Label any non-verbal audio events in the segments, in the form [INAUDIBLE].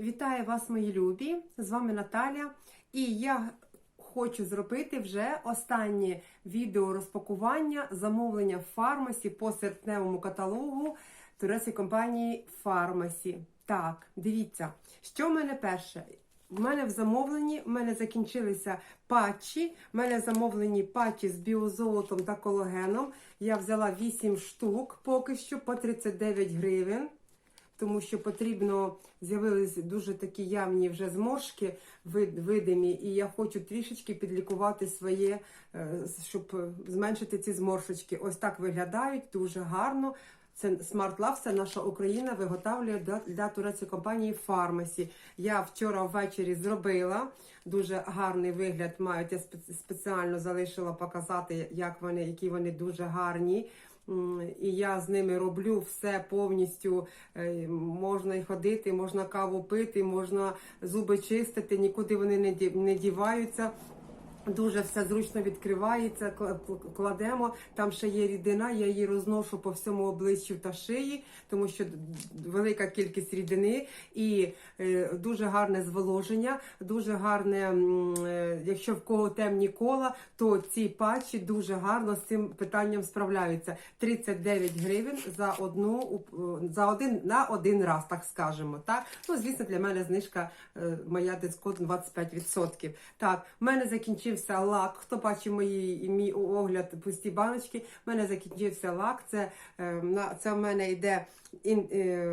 Вітаю вас, мої любі! З вами Наталя. І я хочу зробити вже останнє відео розпакування замовлення в фармасі по серпневому каталогу турецької компанії Фармасі. Так, дивіться, що в мене перше? В мене в замовленні в мене закінчилися патчі. В мене замовлені патчі з біозолотом та колагеном. Я взяла 8 штук поки що по 39 гривень тому що потрібно з'явились дуже такі явні вже зморшки вид- видимі, і я хочу трішечки підлікувати своє, е, щоб зменшити ці зморшечки. Ось так виглядають дуже гарно. Це Smart Love, це наша Україна виготовлює для, для турецької компанії Фармасі. Я вчора ввечері зробила дуже гарний вигляд. Мають я спе- спеціально залишила показати, як вони, які вони дуже гарні. І я з ними роблю все повністю. Е, Можна й ходити, можна каву пити, можна зуби чистити, нікуди вони не діваються. Дуже все зручно відкривається, кладемо. Там ще є рідина, я її розношу по всьому обличчю та шиї, тому що велика кількість рідини і е, дуже гарне зволоження, дуже гарне, е, якщо в кого темні кола, то ці патчі дуже гарно з цим питанням справляються. 39 гривень за одну е, за один на один раз, так скажемо. Так, ну звісно, для мене знижка моя дисконт 25%. Так, в мене закінчився лак. Хто бачив мої мій огляд пусті баночки? В мене закінчився лак. Це е, на це в мене йде е,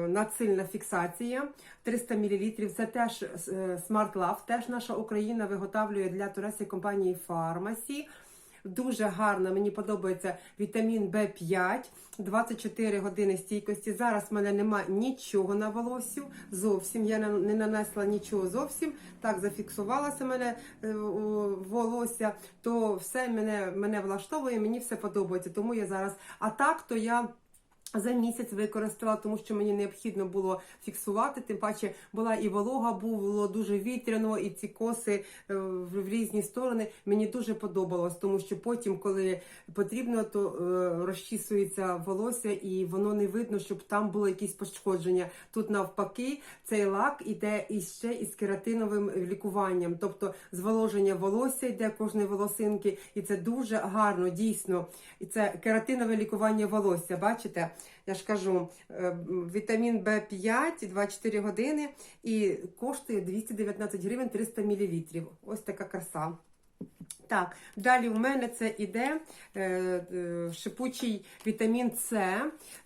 нацильна фіксація 300 мл. Це теж е, Smart Love, теж наша Україна виготовлює для турецької компанії Фармасі. Дуже гарна, мені подобається вітамін В5, 24 години стійкості. Зараз в мене нема нічого на волосю. Зовсім я не не нанесла нічого зовсім. Так зафіксувалося мене е, волосся, то все мене, мене влаштовує, мені все подобається. Тому я зараз. А так, то я. За місяць використала, тому що мені необхідно було фіксувати. Тим паче була і волога, було дуже вітряно, і ці коси е, в різні сторони. Мені дуже подобалось, тому що потім, коли потрібно, то е, розчісується волосся, і воно не видно, щоб там було якісь пошкодження. Тут навпаки, цей лак іде іще із кератиновим лікуванням, тобто зволоження волосся йде кожної волосинки, і це дуже гарно, дійсно. І це кератинове лікування волосся. Бачите? Я ж кажу, е, вітамін В5, 24 години і коштує 219 гривень 300 мл. Ось така краса. Так, далі в мене це іде е, е, шипучий вітамін С,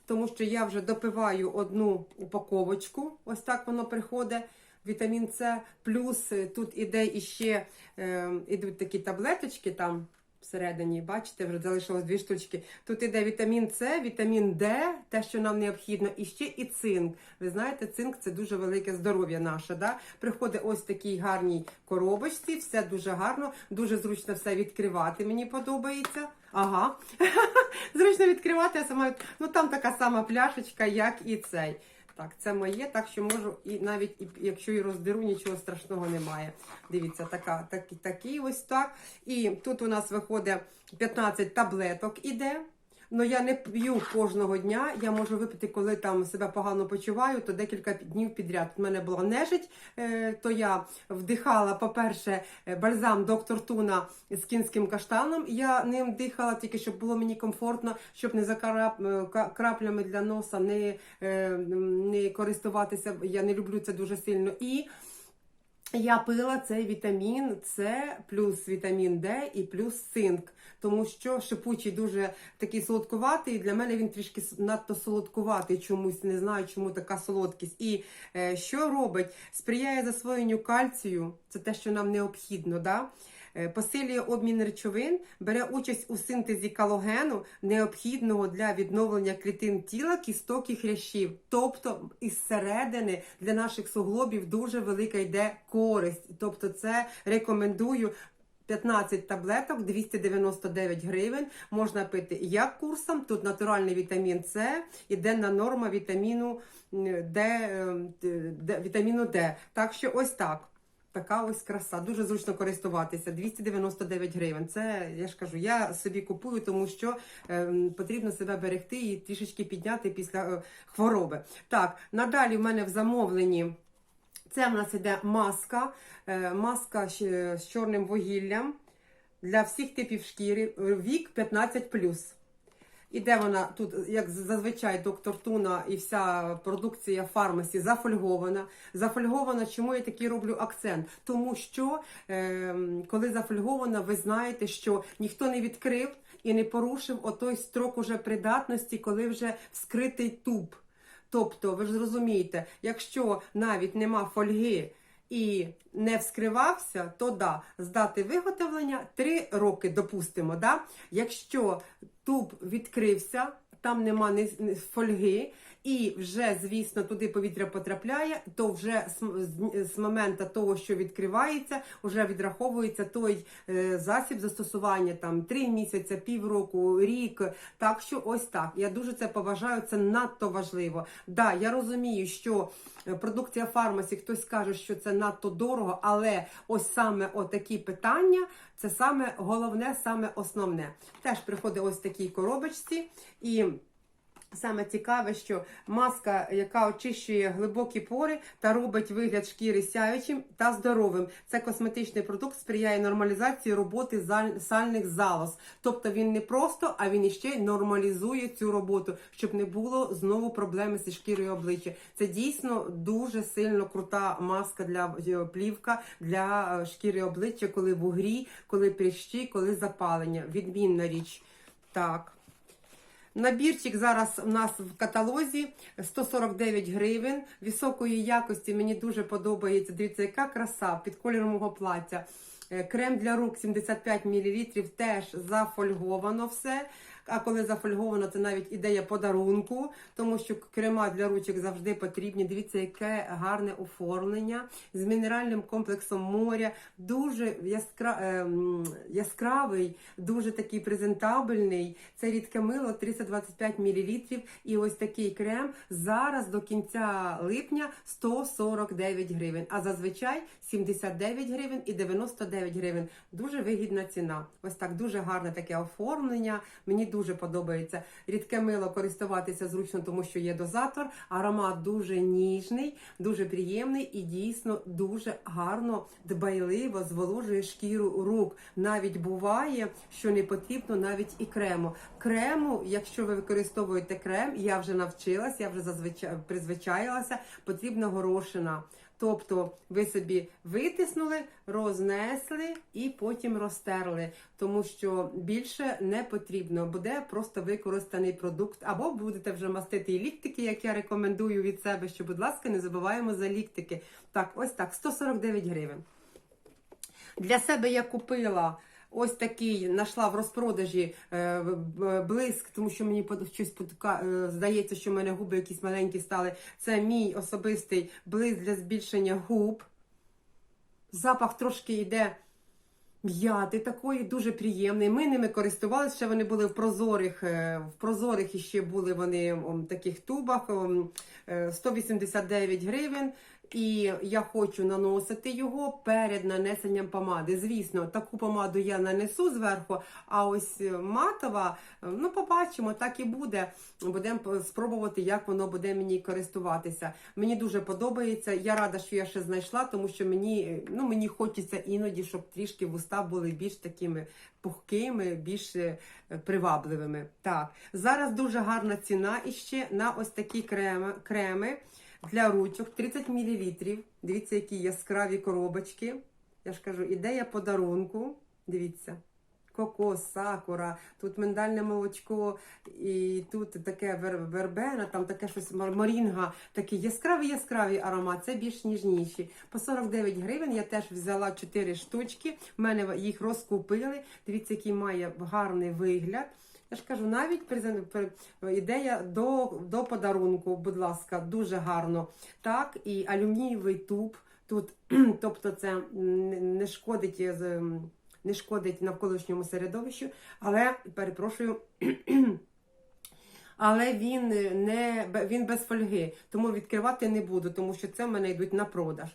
тому що я вже допиваю одну упаковочку. Ось так воно приходить. Вітамін С, плюс е, тут іде іще е, ідуть такі таблеточки там. Всередині, бачите, вже залишилось дві штучки. Тут іде вітамін С, вітамін Д, те, що нам необхідно, і ще і цинк. Ви знаєте, цинк це дуже велике здоров'я наше. Да? Приходить ось в такій гарній коробочці, все дуже гарно, дуже зручно все відкривати. Мені подобається. Ага, [LAUGHS] зручно відкривати, я сама. Ну там така сама пляшечка, як і цей. Так, це моє, так що можу, і навіть і, якщо і роздеру, нічого страшного немає. Дивіться, така, так, такий ось так. І тут у нас виходить 15 таблеток іде. Ну я не п'ю кожного дня. Я можу випити, коли там себе погано почуваю, то декілька днів підряд. У мене була нежить, е, то я вдихала, по-перше, е, бальзам доктор Туна з кінським каштаном. Я ним дихала, тільки щоб було мені комфортно, щоб не за е, краплями для носа не, не користуватися. Я не люблю це дуже сильно. І я пила цей вітамін С плюс вітамін Д і плюс цинк, тому що шипучий дуже такий солодкуватий. Для мене він трішки надто солодкуватий чомусь. Не знаю, чому така солодкість. І е, що робить? Сприяє засвоєнню кальцію. Це те, що нам необхідно. Да? Е, Посилює обмін речовин, бере участь у синтезі калогену, необхідного для відновлення клітин тіла, кісток і хрящів. Тобто із середини для наших суглобів дуже велика йде користь. Тобто, це рекомендую. 15 таблеток, 299 гривень. Можна пити як курсом. Тут натуральний вітамін С і денна норма вітаміну м, Д, е, Д, вітаміну Д. Так що ось так. Така ось краса. Дуже зручно користуватися. 299 гривень. Це я ж кажу, я собі купую, тому що е, потрібно себе берегти і трішечки підняти після е, хвороби. Так, надалі в мене в замовленні Це в нас іде маска, е, маска з чорним вугіллям для всіх типів шкіри, вік 15 Іде вона тут, як зазвичай, доктор Туна і вся продукція фармасі зафольгована. Зафольгована, чому я такий роблю акцент? Тому що е, коли зафольгована, ви знаєте, що ніхто не відкрив і не порушив отой строк уже придатності, коли вже вскритий туб. Тобто, ви ж зрозумієте, якщо навіть нема фольги і не вскривався, то да, здати виготовлення 3 роки, допустимо. Да? Якщо туб відкрився, там нема фольги, і вже, звісно, туди повітря потрапляє, то вже з, моменту того, що відкривається, вже відраховується той е, засіб застосування там 3 місяці, півроку, рік. Так що ось так. Я дуже це поважаю, це надто важливо. Да, я розумію, що е, продукція фармасі, хтось каже, що це надто дорого, але ось саме отакі питання. Це саме головне, саме основне. Теж приходить ось в такій коробочці і. Саме цікаве, що маска, яка очищує глибокі пори та робить вигляд шкіри сяючим та здоровим. Це косметичний продукт, сприяє нормалізації роботи сальних залоз. Тобто він не просто, а він іще нормалізує цю роботу, щоб не було знову проблеми зі шкірою обличчя. Це дійсно дуже сильно крута маска для е, плівка для е, шкіри обличчя, коли вугрі, коли прищі, коли запалення. Відмінна річ. Так. Набірчик зараз у нас в каталозі 149 гривень. Високої якості мені дуже подобається. Дивіться, яка краса під кольором мого плаття. Е, Крем для рук 75 мл теж зафольговано все. А коли зафольговано, це навіть ідея подарунку, тому що крема для ручок завжди потрібні. Дивіться, яке гарне оформлення з мінеральним комплексом моря. Дуже яскра... ем, яскравий, дуже такий презентабельний. Це рідке мило 325 мл. І ось такий крем зараз до кінця липня 149 гривень. А зазвичай 79 гривень і 99 гривень. Дуже вигідна ціна. Ось так дуже гарне таке оформлення. Мені дуже подобається. Рідке мило користуватися зручно, тому що є дозатор. Аромат дуже ніжний, дуже приємний і дійсно дуже гарно, дбайливо зволожує шкіру рук. Навіть буває, що не потрібно навіть і крему. Крему, якщо ви використовуєте крем, я вже навчилась, я вже зазвичай призвичаїлася, потрібна горошина. Тобто ви собі витиснули, рознесли і потім розтерли, тому що більше не потрібно, буде просто використаний продукт, або будете вже мастити і ліктики, як я рекомендую від себе. Що, будь ласка, не забуваємо за ліктики. Так, ось так, 149 гривень. Для себе я купила. Ось такий знайшла в розпродажі е, блиск, тому що мені щось е, здається, що в мене губи якісь маленькі стали. Це мій особистий блиск для збільшення губ. Запах трошки йде м'яти такої, дуже приємний. Ми ними користувалися, ще вони були в прозорих, е, в прозорих іще були вони в таких тубах, е, 189 гривень. І я хочу наносити його перед нанесенням помади. Звісно, таку помаду я нанесу зверху, а ось матова, ну побачимо, так і буде. Будемо спробувати, як воно буде мені користуватися. Мені дуже подобається. Я рада, що я ще знайшла, тому що мені, ну, мені хочеться іноді, щоб трішки вуста були більш такими пухкими, більш е, привабливими. Так, зараз дуже гарна ціна іще на ось такі креми. креми для ручок 30 мл. Дивіться, які яскраві коробочки. Я ж кажу, ідея подарунку. Дивіться. Кокос, сакура, тут миндальне молочко, і тут таке вер- вербена, там таке щось мор- морінга, такий яскравий яскравий аромат, це більш ніжніші. По 49 гривень я теж взяла 4 штучки, в мене їх розкупили. Дивіться, який має гарний вигляд. Я ж кажу, навіть ідея до, до подарунку, будь ласка, дуже гарно. Так, і алюмінієвий туб тут, [CLEARS THROAT] тобто це не шкодить, е, не шкодить навколишньому середовищу, але перепрошую. [CLEARS THROAT] Але він не він без фольги, тому відкривати не буду, тому що це в мене йдуть на продаж.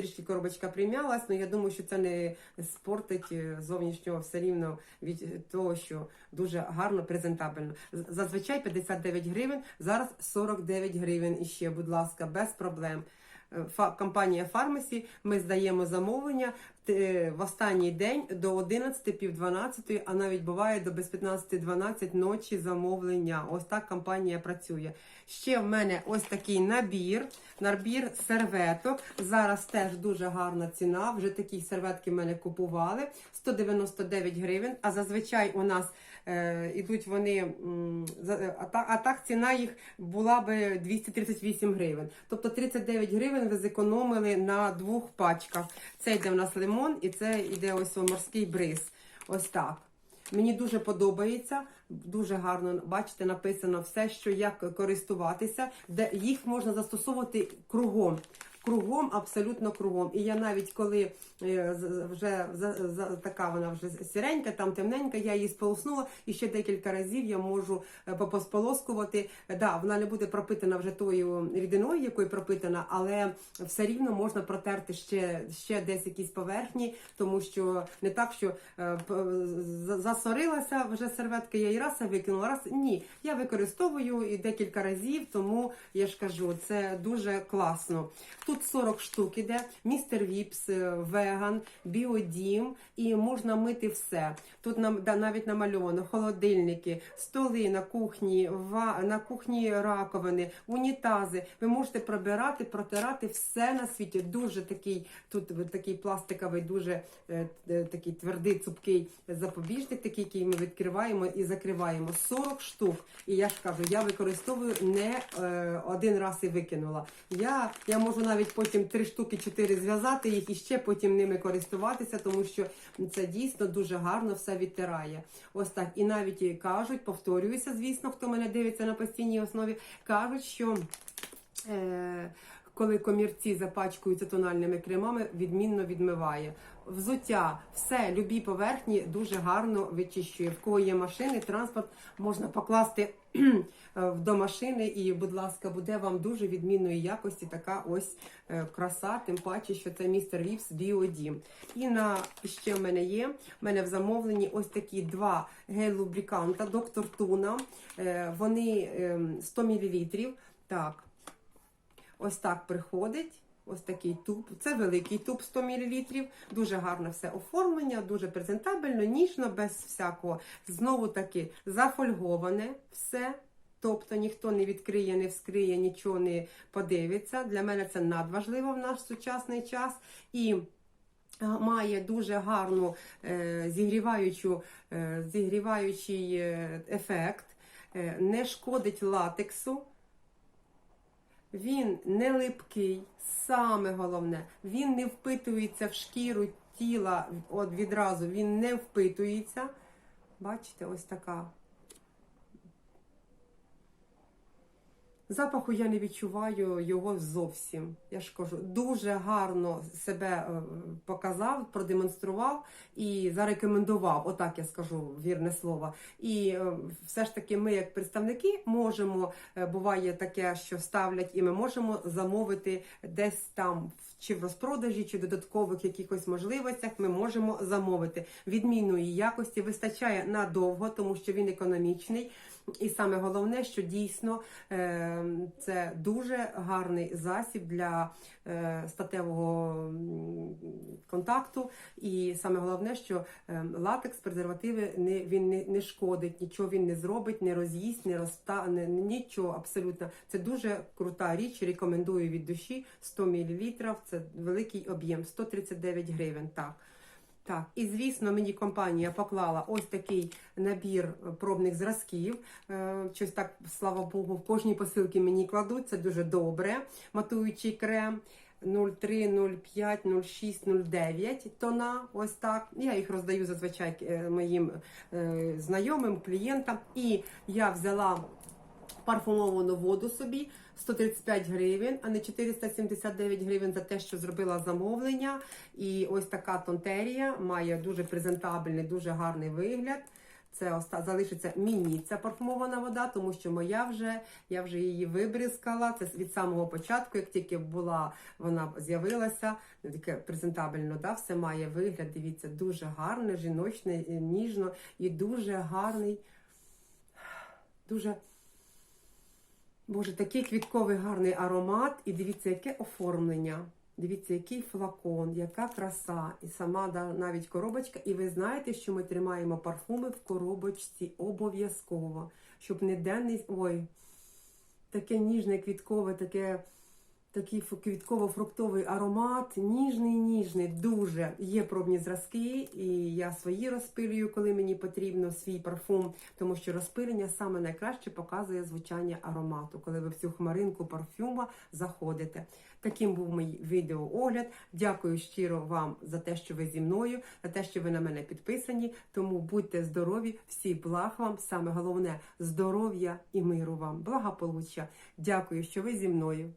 Трішки коробочка прим'ялась, але я думаю, що це не спортить е, зовнішнього все рівно від того, що дуже гарно, презентабельно. Зазвичай 59 гривень, зараз 49 гривень іще, будь ласка, без проблем. е, компанія Фармасі. Ми здаємо замовлення е, в останній день до 11, пів 12, а навіть буває до без 15-12 ночі замовлення. Ось так компанія працює. Ще в мене ось такий набір. Набір серветок. Зараз теж дуже гарна ціна. Вже такі серветки в мене купували 199 гривень. А зазвичай у нас е, ідуть вони, а, так, а так ціна їх була би 238 гривень. Тобто 39 гривень ви зекономили на двох пачках. Це йде в нас лимон і це йде ось морський бриз. Ось так. Мені дуже подобається, дуже гарно бачите, написано все, що як користуватися, де їх можна застосовувати кругом. Кругом, абсолютно кругом. І я навіть коли е, вже така вона вже сіренька, там темненька, я її сполоснула і ще декілька разів я можу е, попо- Да, вона не буде пропитана вже тою рідиною, якою пропитана, але все рівно можна протерти ще, ще десь якісь поверхні, тому що не так, що е, засорилася вже серветка, я її раз викинула, раз ні. Я використовую і декілька разів, тому я ж кажу, це дуже класно. Тут 40 штук іде, містер Віпс, е, веган, біодім, і можна мити все. Тут нам да, навіть намальовано холодильники, столи на кухні, ва, на кухні раковини, унітази. Ви можете пробирати, протирати все на світі. Дуже такий, тут такий пластиковий, дуже е, е, такий твердий, цупкий запобіжник, такий, який ми відкриваємо і закриваємо. 40 штук. І я ж кажу, я використовую не е, один раз і викинула. Я, я можу навіть потім три штуки, чотири зв'язати їх і ще потім ними користуватися, тому що це дійсно дуже гарно все відтирає. Ось так. І навіть кажуть, повторююся, звісно, хто мене дивиться на постійній основі, кажуть, що. Е, коли комірці запачкуються тональними кремами, відмінно відмиває. Взуття, все, любі поверхні дуже гарно вичищує. В кого є машини, транспорт можна покласти е, до машини, і, будь ласка, буде вам дуже відмінної якості така ось е, краса, тим паче, що це містер Віпс Біодім. І на ще в мене є. В мене в замовленні ось такі два гель-лубриканта, доктор Туна. Е, Вони ем, 100 мл. Так. Ось так приходить. Ось такий туб. Це великий туб 100 мл. Дуже гарне все оформлення, дуже презентабельно, ніжно, без всякого. Знову таки зафольговане все. Тобто ніхто не відкриє, не вскриє, нічого не подивиться. Для мене це надважливо в наш сучасний час. І е, має дуже гарну е, зігріваючу, е, зігріваючий е, ефект, е, не шкодить латексу. Він не липкий, саме головне, він не впитується в шкіру тіла от відразу, він не впитується. Бачите, ось така. Запаху я не відчуваю його зовсім. Я ж кажу, дуже гарно себе е, показав, продемонстрував і зарекомендував. Отак я скажу вірне слово. І е, все ж таки, ми, як представники, можемо, е, буває таке, що ставлять, і ми можемо замовити десь там. Чи в розпродажі, чи в додаткових якихось можливостях ми можемо замовити. Відмінної якості вистачає надовго, тому що він економічний. І саме головне, що дійсно е, це дуже гарний засіб для е, статевого контакту. І саме головне, що е, латекс, презервативи не він не, шкодить, нічого він не зробить, не роз'їсть, не розта не, нічого абсолютно. Це дуже крута річ. Рекомендую від душі 100 мл. Це великий об'єм, 139 гривень. Так. Так, і звісно, мені компанія поклала ось такий набір пробних зразків. Е, Щось так, слава Богу, в кожній посилці мені кладуть. Це дуже добре. Матуючий крем 03, 05, 06, 09 тона. Ось так. Я їх роздаю зазвичай е, моїм е, знайомим, клієнтам. І я взяла парфумовану воду собі 135 гривень, а не 479 гривень за те, що зробила замовлення. І ось така тонтерія має дуже презентабельний, дуже гарний вигляд. Це оста... залишиться мені ця парфумована вода, тому що моя вже я вже її вибризкала. Це від самого початку, як тільки була, вона з'явилася. Таке презентабельно, да, все має вигляд. Дивіться, дуже гарне, жіночне, ніжно і дуже гарний, дуже Боже, такий квітковий гарний аромат. І дивіться, яке оформлення. Дивіться, який флакон, яка краса, і сама навіть коробочка. І ви знаєте, що ми тримаємо парфуми в коробочці обов'язково, щоб не денний. Ой, таке ніжне, квіткове, таке. Такий квітково-фруктовий аромат, ніжний, ніжний, дуже. Є пробні зразки, і я свої розпилюю, коли мені потрібно свій парфум, тому що розпилення саме найкраще показує звучання аромату, коли ви в цю хмаринку парфюма заходите. Таким був мій відеоогляд. Дякую щиро вам за те, що ви зі мною, за те, що ви на мене підписані. Тому будьте здорові, всі благ вам. Саме головне здоров'я і миру вам, благополуччя. Дякую, що ви зі мною.